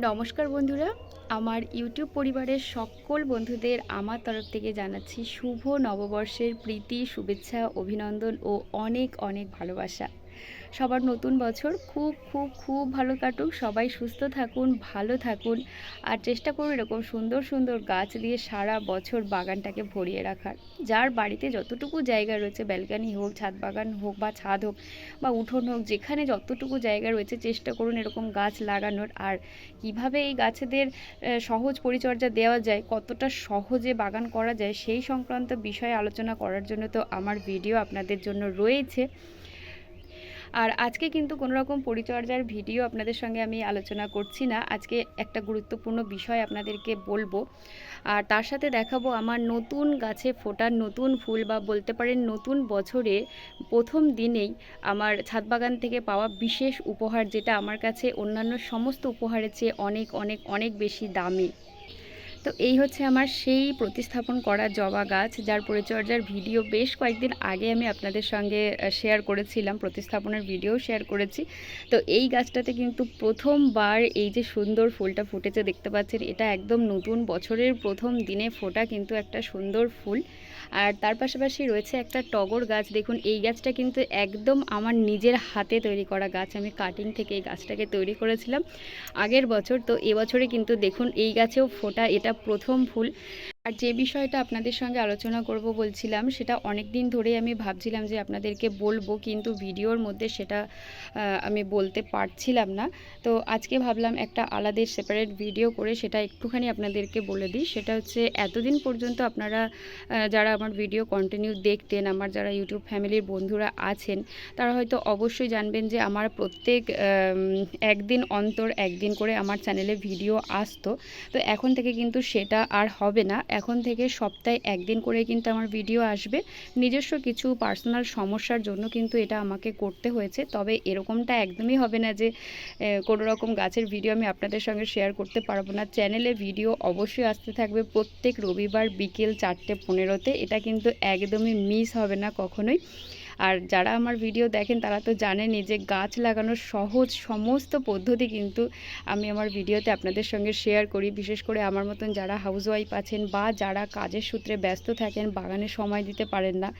নমস্কার বন্ধুরা, আমার ইউটিউব পরিবারের সকল বন্ধুদের আমার তরফ থেকে জানাচ্ছি শুভ নববর্ষের প্রীতি, শুভেচ্ছা, অভিনন্দন ও অনেক অনেক ভালোবাসা। সবার নতুন বছর। খুব খুব খুব ভালো কাটুক। সবাই সুস্থ থাকুন, ভালো থাকুন। আর চেষ্টা করুন এরকম সুন্দর সুন্দর গাছ দিয়ে সারা বছর বাগানটাকে ভরিয়ে রাখার। যার বাড়িতে যতটুকু জায়গা রয়েছে, ব্যালকানি হোক, ছাদ বাগান হোক বা ছাদ হোক বা উঠোন হোক, যেখানে যতটুকু জায়গা রয়েছে, চেষ্টা করুন এরকম গাছ লাগানোর। আর কীভাবে এই গাছেদের সহজ পরিচর্যা দেওয়া যায়, কতটা সহজে বাগান করা যায়, সেই সংক্রান্ত বিষয়ে আলোচনা করার জন্য তো আমার ভিডিও আপনাদের জন্য রয়েছে। আর আজকে কিন্তু কোনো রকম পরিচর্যার ভিডিও আপনাদের সঙ্গে আমি আলোচনা করছি না। আজকে একটা গুরুত্বপূর্ণ বিষয় আপনাদেরকে বলব। আর তার সাথে দেখাবো আমার নতুন গাছে ফোটার নতুন ফুল বা বলতে পারেন নতুন বছরে প্রথম দিনেই আমার ছাদ বাগান থেকে পাওয়া বিশেষ উপহার যেটা আমার কাছে অন্যান্য সমস্ত উপহারের চেয়ে অনেক অনেক অনেক বেশি দামি। তো এই হচ্ছে আমার সেই প্রতিস্থাপন করা জবা গাছ, যার পরিচর্যার ভিডিও বেশ কয়েকদিন আগে আমি আপনাদের সঙ্গে শেয়ার করেছিলাম, প্রতিস্থাপনের ভিডিও শেয়ার করেছি। তো এই গাছটাতে কিন্তু প্রথমবার এই যে সুন্দর ফুলটা ফুটেছে দেখতে পাচ্ছেন, এটা একদম নতুন বছরের প্রথম দিনে ফোটা কিন্তু একটা সুন্দর ফুল। আর তার পাশাপাশি রয়েছে একটা টগর গাছ, দেখুন এই গাছটা কিন্তু একদম আমার নিজের হাতে তৈরি করা গাছ, আমি কাটিং থেকে এই গাছটাকে তৈরি করেছিলাম আগের বছর। তো এবছরে কিন্তু দেখুন এই গাছেও ফোটা, এটা প্রথম ফুল। আর যে বিষয়টা আপনাদের সঙ্গে আলোচনা করব বলছিলাম, সেটা অনেক দিন ধরেই আমি ভাবছিলাম যে আপনাদেরকে বলব, কিন্তু ভিডিওর মধ্যে সেটা আমি বলতে পারছিলাম না। তো আজকে ভাবলাম একটা আলাদা সেপারেট ভিডিও করে সেটা একটুখানি আপনাদেরকে বলে দিই। সেটা হচ্ছে এতদিন পর্যন্ত আপনারা যারা আমার ভিডিও কন্টিনিউ দেখতেন, আমার যারা ইউটিউব ফ্যামিলির বন্ধুরা আছেন, তারা হয়তো অবশ্যই জানবেন যে আমার প্রত্যেক একদিন অন্তর একদিন করে আমার চ্যানেলে ভিডিও আসতো। তো এখন থেকে কিন্তু সেটা আর হবে না। এখন থেকে সপ্তাহে একদিন করে কিন্তু আমার ভিডিও আসবে। নিজস্ব কিছু পার্সোনাল সমস্যার জন্য কিন্তু এটা আমাকে করতে হয়েছে। তবে এরকমটা একদমই হবে না যে কোনো রকম গাছের ভিডিও আমি আপনাদের সঙ্গে শেয়ার করতে পারব না। চ্যানেলে ভিডিও অবশ্যই আসতে থাকবে প্রত্যেক রবিবার বিকেল চারটে পনেরোতে। এটা কিন্তু একদমই মিস হবে না কখনোই। আর যারা আমার ভিডিও দেখেন, তারা তো জানেনই যে গাছ লাগানোর সহজ সমস্ত পদ্ধতি কিন্তু আমি আমার ভিডিওতে আপনাদের সঙ্গে শেয়ার করি। বিশেষ করে আমার মতন যারা হাউসওয়াইফ আছেন বা যারা কাজের সূত্রে ব্যস্ত থাকেন, বাগানে সময় দিতে পারেন না,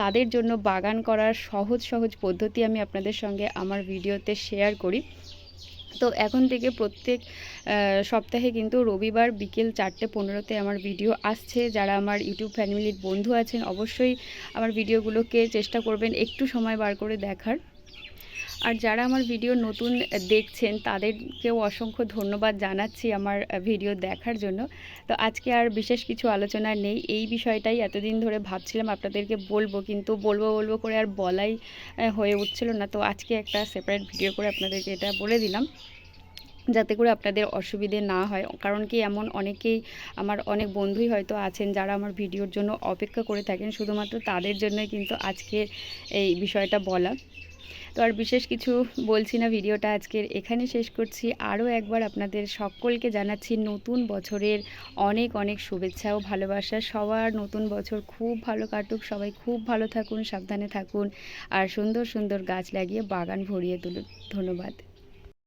তাদের জন্য বাগান করার সহজ সহজ পদ্ধতি আমি আপনাদের সঙ্গে আমার ভিডিওতে শেয়ার করি। তো এখন থেকে প্রত্যেক সপ্তাহে কিন্তু রবিবার বিকেল চারটে পনেরোতে আমার ভিডিও আসছে। যারা আমার ইউটিউব ফ্যামিলির বন্ধু আছেন, অবশ্যই আমার ভিডিওগুলোকে চেষ্টা করবেন একটু সময় বার করে দেখার। আর যারা আমার ভিডিও নতুন দেখছেন, তাদেরকেও অসংখ্য ধন্যবাদ জানাচ্ছি আমার ভিডিও দেখার জন্য। তো আজকে আর বিশেষ কিছু আলোচনা নেই। এই বিষয়টাই এতদিন ধরে ভাবছিলাম আপনাদেরকে বলব, কিন্তু বলব বলব করে আর বলাই হয়ে উঠছিল না। তো আজকে একটা সেপারেট ভিডিও করে আপনাদেরকে এটা বলে দিলাম, যাতে করে আপনাদের অসুবিধে না হয়। কারণ কি এমন অনেকেই, আমার অনেক বন্ধুই হয়তো আছেন যারা আমার ভিডিওর জন্য অপেক্ষা করে থাকেন, শুধুমাত্র তাদের জন্যই কিন্তু আজকে এই বিষয়টা বলা। তো আর বিশেষ কিছু বলছি না, ভিডিওটা আজকের এখানে শেষ করছি। আরও একবার আপনাদের সকলকে জানাচ্ছি, নতুন বছরের অনেক অনেক শুভেচ্ছা ও ভালোবাসা। সবার নতুন বছর খুব ভালো কাটুক। সবাই খুব ভালো থাকুন, সাবধানে থাকুন। আর সুন্দর সুন্দর গাছ লাগিয়ে বাগান ভরিয়ে তুলুন। ধন্যবাদ।